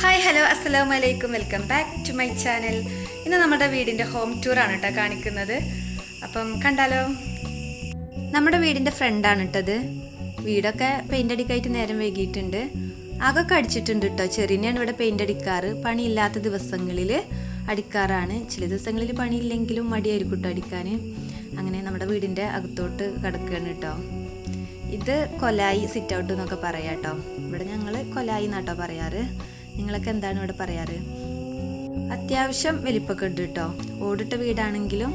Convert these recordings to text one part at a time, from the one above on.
Hi hello അസ്സലാമു അലൈക്കും welcome back to my channel ഇന്ന് നമ്മുടെ വീടിന്റെ ഹോം ടൂർ ആണ് കേട്ടോ കാണിക്കുന്നത്. അപ്പം കണ്ടാലോ? നമ്മുടെ വീടിന്റെ ഫ്രണ്ടാണ് കേട്ടത് വീടൊക്കെ പെയിന്റ് അടിക്കായിട്ട് നേരം വൈകിയിട്ടുണ്ട്. അകൊക്കെ അടിച്ചിട്ടുണ്ട് കേട്ടോ. ചെറിയാണ് ഇവിടെ പെയിന്റ് അടിക്കാറ്. പണിയില്ലാത്ത ദിവസങ്ങളിൽ അടിക്കാറാണ്. ചില ദിവസങ്ങളിൽ പണിയില്ലെങ്കിലും മടിയായിരിക്കും കേട്ടോ അടിക്കാൻ. അങ്ങനെ നമ്മുടെ വീടിന്റെ അകത്തോട്ട് കിടക്കുകയാണ് കേട്ടോ. ഇത് കൊലായി സിറ്റ് ഔട്ട് എന്നൊക്കെ പറയാം കേട്ടോ. ഇവിടെ ഞങ്ങൾ കൊലായി എന്നാട്ടോ പറയാറ്. നിങ്ങളൊക്കെ എന്താണ് ഇവിടെ പറയാറ്? അത്യാവശ്യം വലിപ്പമൊക്കെ ഉണ്ട് കേട്ടോ. ഓടിട്ട വീടാണെങ്കിലും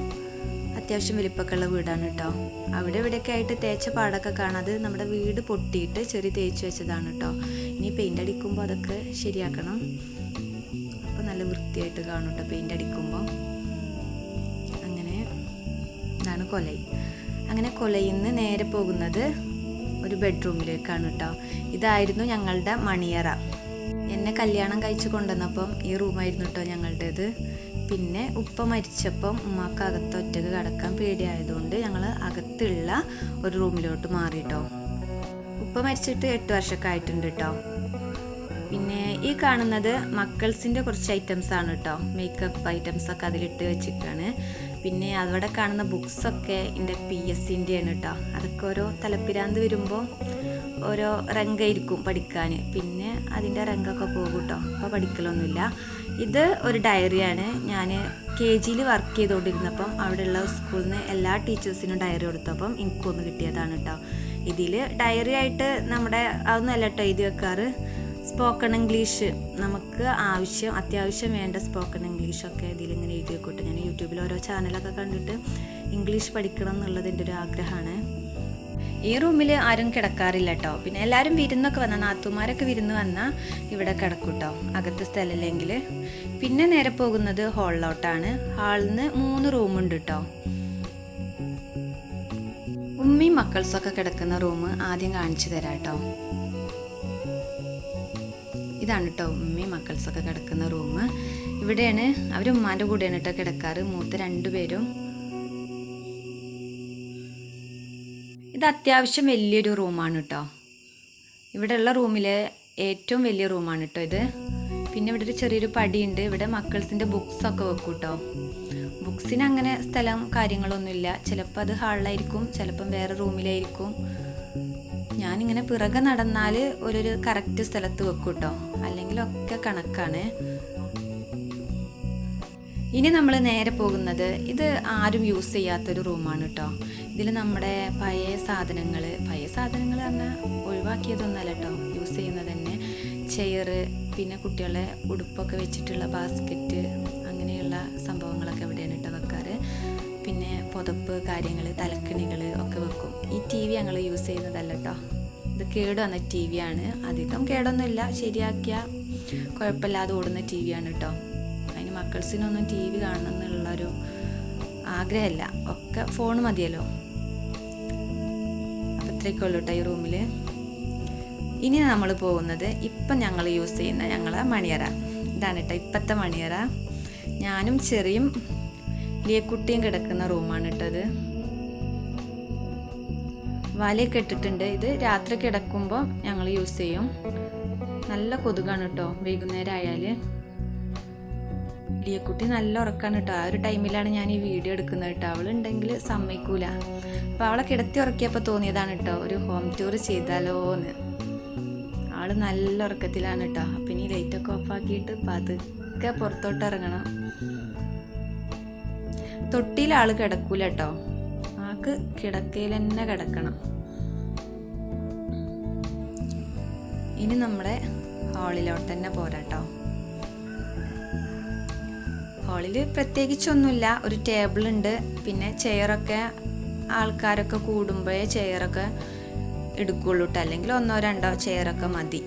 അത്യാവശ്യം വലിപ്പമൊക്കെ ഉള്ള വീടാണ് കേട്ടോ. അവിടെ ഇവിടെയൊക്കെ ആയിട്ട് തേച്ച പാടൊക്കെ കാണാതെ നമ്മുടെ വീട് പൊട്ടിയിട്ട് ചെറിയ തേച്ച് വെച്ചതാണ് കേട്ടോ. ഇനി പെയിന്റ് അടിക്കുമ്പോൾ അതൊക്കെ ശരിയാക്കണം. അപ്പോൾ നല്ല വൃത്തിയായിട്ട് കാണും കേട്ടോ പെയിന്റ് അടിക്കുമ്പോൾ അങ്ങനെ ഇതാണ് കൊലൈ. അങ്ങനെ കൊലയിൽ നിന്ന് നേരെ പോകുന്നത് ഒരു ബെഡ്റൂമിലേക്കാണ് കേട്ടോ. ഇതായിരുന്നു ഞങ്ങളുടെ മണിയറ. എന്നെ കല്യാണം കഴിച്ചു കൊണ്ടുവന്നപ്പം ഈ റൂമായിരുന്നു കേട്ടോ ഞങ്ങളുടേത്. പിന്നെ ഉപ്പ മരിച്ചപ്പം ഉമ്മാക്ക് അകത്ത് ഒറ്റയ്ക്ക് കിടക്കാൻ പേടിയായതുകൊണ്ട് ഞങ്ങൾ അകത്തുള്ള ഒരു റൂമിലോട്ട് മാറി കേട്ടോ ഉപ്പ മരിച്ചിട്ട് എട്ട് വർഷമൊക്കെ ആയിട്ടുണ്ട് കേട്ടോ പിന്നെ ഈ കാണുന്നത് മക്കൾസിന്റെ കുറച്ച് ഐറ്റംസ് ആണ് കേട്ടോ മേക്കപ്പ് ഐറ്റംസ് ഒക്കെ അതിലിട്ട് വെച്ചിട്ടാണ്. പിന്നെ അവിടെ കാണുന്ന ബുക്സൊക്കെ എന്റെ പി എസ് സിന്റെയാണ് കേട്ടോ അതൊക്കെ ഓരോ തലപ്പിരാന്ത് വരുമ്പോൾ ഓരോ രംഗമായിരിക്കും പഠിക്കാൻ പിന്നെ അതിന്റെ രംഗമൊക്കെ പോകും കേട്ടോ അപ്പോൾ പഠിക്കലൊന്നുമില്ല. ഇത് ഒരു ഡയറിയാണ്. ഞാൻ കെ ജിയിൽ വർക്ക് ചെയ്തുകൊണ്ടിരുന്നപ്പം അവിടെയുള്ള സ്കൂളിൽ നിന്ന് എല്ലാ ടീച്ചേഴ്സിനും ഡയറി കൊടുത്തപ്പം എനിക്കൊന്ന് കിട്ടിയതാണ് കേട്ടോ ഇതിൽ ഡയറി ആയിട്ട് നമ്മുടെ അതൊന്നുമല്ല കേട്ടോ എഴുതി വെക്കാറ്. Spoken English. നമുക്ക് ആവശ്യം അത്യാവശ്യം വേണ്ട സ്പോക്കൺ ഇംഗ്ലീഷൊക്കെ ഇതിലിങ്ങനെ എഴുതി വെക്കട്ടെ. ഞാൻ യൂട്യൂബിൽ ഓരോ ചാനലൊക്കെ കണ്ടിട്ട് ഇംഗ്ലീഷ് പഠിക്കണം എന്നുള്ളത് എന്റെ ഒരു ആഗ്രഹമാണ്. ഈ റൂമിൽ ആരും കിടക്കാറില്ല കേട്ടോ പിന്നെ എല്ലാവരും വിരുന്നൊക്കെ വന്നാൽ നാത്തുമാരൊക്കെ വിരുന്ന് വന്നാൽ ഇവിടെ കിടക്കും കേട്ടോ അകത്ത് സ്ഥലമില്ലെങ്കിൽ. പിന്നെ നേരെ പോകുന്നത് ഹാളിലോട്ടാണ്. ഹാളിൽ നിന്ന് മൂന്ന് റൂമുണ്ട് കേട്ടോ ഉമ്മയും മക്കൾസൊക്കെ കിടക്കുന്ന റൂം ആദ്യം കാണിച്ചു തരാം കേട്ടോ ഇതാണ് കേട്ടോ ഉമ്മയും മക്കൾസൊക്കെ കിടക്കുന്ന റൂം. ഇവിടെയാണ് അവർ ഉമ്മാന്റെ കൂടെയാണ് കേട്ടോ കിടക്കാറ്. മൂത്ത രണ്ടുപേരും ഇത് അത്യാവശ്യം വലിയൊരു റൂമാണ് കേട്ടോ ഇവിടെയുള്ള റൂമിലെ ഏറ്റവും വലിയ റൂമാണ് കേട്ടോ ഇത്. പിന്നെ ഇവിടെ ഒരു ചെറിയൊരു പടിയുണ്ട്. ഇവിടെ മക്കൾസിന്റെ ബുക്സൊക്കെ വെക്കും കേട്ടോ ബുക്സിന് അങ്ങനെ സ്ഥലം കാര്യങ്ങളൊന്നുമില്ല. ചിലപ്പോൾ അത് ഹാളിലായിരിക്കും ചിലപ്പം വേറെ റൂമിലായിരിക്കും. ഞാനിങ്ങനെ പിറകെ നടന്നാൽ ഒരു കറക്റ്റ് സ്ഥലത്ത് വെക്കും കേട്ടോ അല്ലെങ്കിലൊക്കെ കണക്കാണ്. ഇനി നമ്മൾ നേരെ പോകുന്നത് ഇത് ആരും യൂസ് ചെയ്യാത്തൊരു റൂമാണ് കേട്ടോ ഇതിൽ നമ്മുടെ പഴയ സാധനങ്ങൾ പഴയ സാധനങ്ങൾ പറഞ്ഞാൽ ഒഴിവാക്കിയതൊന്നല്ല കേട്ടോ യൂസ് ചെയ്യുന്നത് തന്നെ ചെയറ് പിന്നെ കുട്ടികളെ ഉടുപ്പൊക്കെ വെച്ചിട്ടുള്ള ബാസ്ക്കറ്റ് അങ്ങനെയുള്ള സംഭവങ്ങളൊക്കെ ഇവിടെയാണ് കേട്ടോ വെക്കാറ്. പിന്നെ പുതപ്പ് കാര്യങ്ങൾ തലക്കണികൾ ഒക്കെ വെക്കും. ഈ ടി വി ഞങ്ങൾ യൂസ് ചെയ്യുന്നതല്ല കേട്ടോ ഇത് കേട് വന്ന ടി വി ആണ്. അധികം കേടൊന്നുമില്ല. ശരിയാക്കിയ കുഴപ്പമില്ലാതെ ഓടുന്ന ടി വി ആണ് കേട്ടോ മക്കൾസിനൊന്നും ടി വി കാണണം എന്നുള്ളൊരു ആഗ്രഹമില്ല. ഒക്കെ ഫോൺ മതിയല്ലോ. അപ്പം ഇത്രയൊക്കെ ഉള്ളൂ കേട്ടോ ഈ റൂമിൽ ഇനി നമ്മൾ പോകുന്നത് ഇപ്പം ഞങ്ങൾ യൂസ് ചെയ്യുന്ന ഞങ്ങളെ മണിയറ. ഇതാണ് കേട്ടോ ഇപ്പോഴത്തെ മണിയറ. ഞാനും ചെറിയും ലിയക്കുട്ടിയും കിടക്കുന്ന റൂമാണ് ഇട്ടത് വലയൊക്കെ ഇട്ടിട്ടുണ്ട്. ഇത് രാത്രി കിടക്കുമ്പോൾ ഞങ്ങൾ യൂസ് ചെയ്യും. നല്ല കൊതുകാണ് കേട്ടോ വൈകുന്നേരം ആയാൽ ലിയക്കുട്ടി നല്ല ഉറക്കാണ് കേട്ടോ ആ ഒരു ടൈമിലാണ് ഞാൻ ഈ വീഡിയോ എടുക്കുന്നത് കേട്ടോ അവളുണ്ടെങ്കിൽ സമ്മതിക്കൂല. അപ്പോൾ അവളെ കിടത്തി ഉറക്കിയപ്പോൾ തോന്നിയതാണ് കേട്ടോ ഒരു ഹോം ടൂർ ചെയ്താലോ എന്ന് ആൾ നല്ല ഉറക്കത്തിലാണ് കേട്ടോ അപ്പം ഇനി ലൈറ്റൊക്കെ ഓഫാക്കിയിട്ട് പതുക്കെ പുറത്തോട്ട് ഇറങ്ങണം. തൊട്ടിയിൽ ആൾ കിടക്കൂല കേട്ടോ ആൾക്ക് കിടക്കയിൽ തന്നെ കിടക്കണം. ഇനി നമ്മുടെ ഹാളിലോട്ട് തന്നെ പോരാട്ടോ ഹാളിൽ പ്രത്യേകിച്ചൊന്നുമില്ല. ഒരു ടേബിൾ ഉണ്ട്. പിന്നെ ചെയറൊക്കെ ആൾക്കാരൊക്കെ കൂടുമ്പോഴേ ചെയറൊക്കെ എടുക്കുള്ളൂ അല്ലെങ്കിൽ ഒന്നോ രണ്ടോ ചെയറൊക്കെ മതി.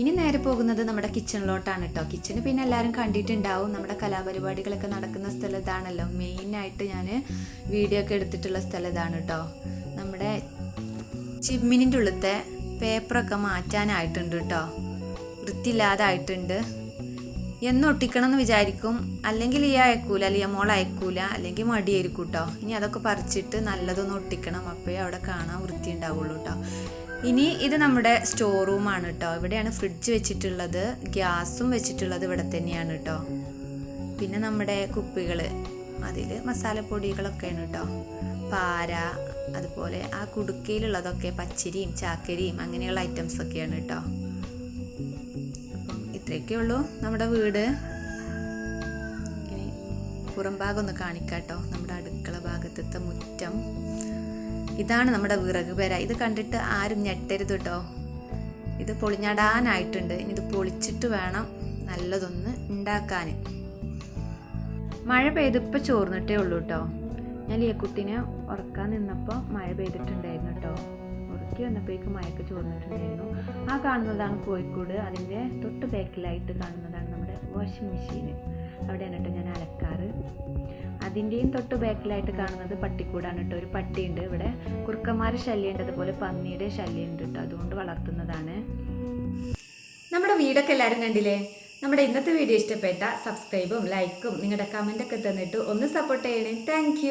ഇനി നേരെ നമ്മുടെ കിച്ചണിലോട്ടാണ് കേട്ടോ കിച്ചണ് പിന്നെ എല്ലാവരും കണ്ടിട്ടുണ്ടാവും. നമ്മുടെ കലാപരിപാടികളൊക്കെ നടക്കുന്ന സ്ഥലത്താണല്ലോ. മെയിനായിട്ട് ഞാൻ വീഡിയോ ഒക്കെ എടുത്തിട്ടുള്ള സ്ഥലതാണ് കേട്ടോ നമ്മുടെ ചിമ്മിനിന്റെ ഉള്ളത്തെ പേപ്പറൊക്കെ മാറ്റാനായിട്ടുണ്ട് കേട്ടോ വൃത്തിയില്ലാതായിട്ടുണ്ട്. എന്ന് ഒട്ടിക്കണം എന്ന് വിചാരിക്കും. അല്ലെങ്കിൽ ഈ അയക്കൂല അല്ലെങ്കിൽ മോൾ അയക്കൂല അല്ലെങ്കിൽ മടിയായിരിക്കും കേട്ടോ ഇനി അതൊക്കെ പറിച്ചിട്ട് നല്ലതൊന്ന് ഒട്ടിക്കണം. അപ്പോഴേ അവിടെ കാണാൻ വൃത്തി ഉണ്ടാവുള്ളൂ കേട്ടോ ഇനി ഇത് നമ്മുടെ സ്റ്റോർ റൂമാണ് കേട്ടോ ഇവിടെയാണ് ഫ്രിഡ്ജ് വെച്ചിട്ടുള്ളത്. ഗ്യാസും വെച്ചിട്ടുള്ളത് ഇവിടെ തന്നെയാണ് കേട്ടോ പിന്നെ നമ്മുടെ കുപ്പികൾ അതിൽ മസാലപ്പൊടികളൊക്കെയാണ് കേട്ടോ പാര അതുപോലെ ആ കുടുക്കയിലുള്ളതൊക്കെ പച്ചരിയും ചാക്കരിയും അങ്ങനെയുള്ള ഐറ്റംസ് ഒക്കെയാണ് കേട്ടോ ഇത്രയൊക്കെ ഉള്ളൂ നമ്മുടെ വീട്. പുറം ഭാഗം ഒന്ന് കാണിക്കാട്ടോ. നമ്മുടെ അടുക്കള ഭാഗത്തത്തെ മുറ്റം. ഇതാണ് നമ്മുടെ വിറക് പേര. ഇത് കണ്ടിട്ട് ആരും ഞെട്ടരുത് കേട്ടോ ഇത് പൊളിഞ്ഞടാനായിട്ടുണ്ട്. ഇനി ഇത് പൊളിച്ചിട്ട് വേണം നല്ലതൊന്ന് ഉണ്ടാക്കാൻ മഴ പെയ്തിപ്പോൾ ചോർന്നിട്ടേ ഉള്ളൂ കേട്ടോ ഞാൻ ലിയക്കുട്ടിനെ ഉറക്കാൻ നിന്നപ്പോൾ മഴ പെയ്തിട്ടുണ്ടായിരുന്നു കേട്ടോ ഉറക്കി വന്നപ്പോഴേക്കും മഴയൊക്കെ ചോർന്നിട്ടുണ്ടായിരുന്നു. ആ കാണുന്നതാണ് കോഴിക്കോട്. അതിന്റെ തൊട്ട് ബാക്കിലായിട്ട് കാണുന്നതാണ് നമ്മുടെ വാഷിംഗ് മെഷീൻ അവിടെയാണ് കേട്ടോ ഞാൻ അലക്കാറ്. അതിന്റെയും തൊട്ട് ബാക്കിലായിട്ട് കാണുന്നത് പട്ടിക്കൂടാണ് കേട്ടോ. ഒരു പട്ടിയുണ്ട്. ഇവിടെ കുറുക്കന്മാരുടെ ശല്യമുണ്ട്. അതുപോലെ പന്നിയുടെ ശല്യമുണ്ട് കേട്ടോ. അതുകൊണ്ട് വളർത്തുന്നതാണ്. നമ്മുടെ വീടൊക്കെ എല്ലാവരും കണ്ടില്ലേ? നമ്മുടെ ഇന്നത്തെ വീഡിയോ ഇഷ്ടപ്പെട്ട സബ്സ്ക്രൈബും ലൈക്കും നിങ്ങളുടെ കമന്റൊക്കെ തന്നിട്ട് ഒന്ന് സപ്പോർട്ട് ചെയ്യണേ. താങ്ക്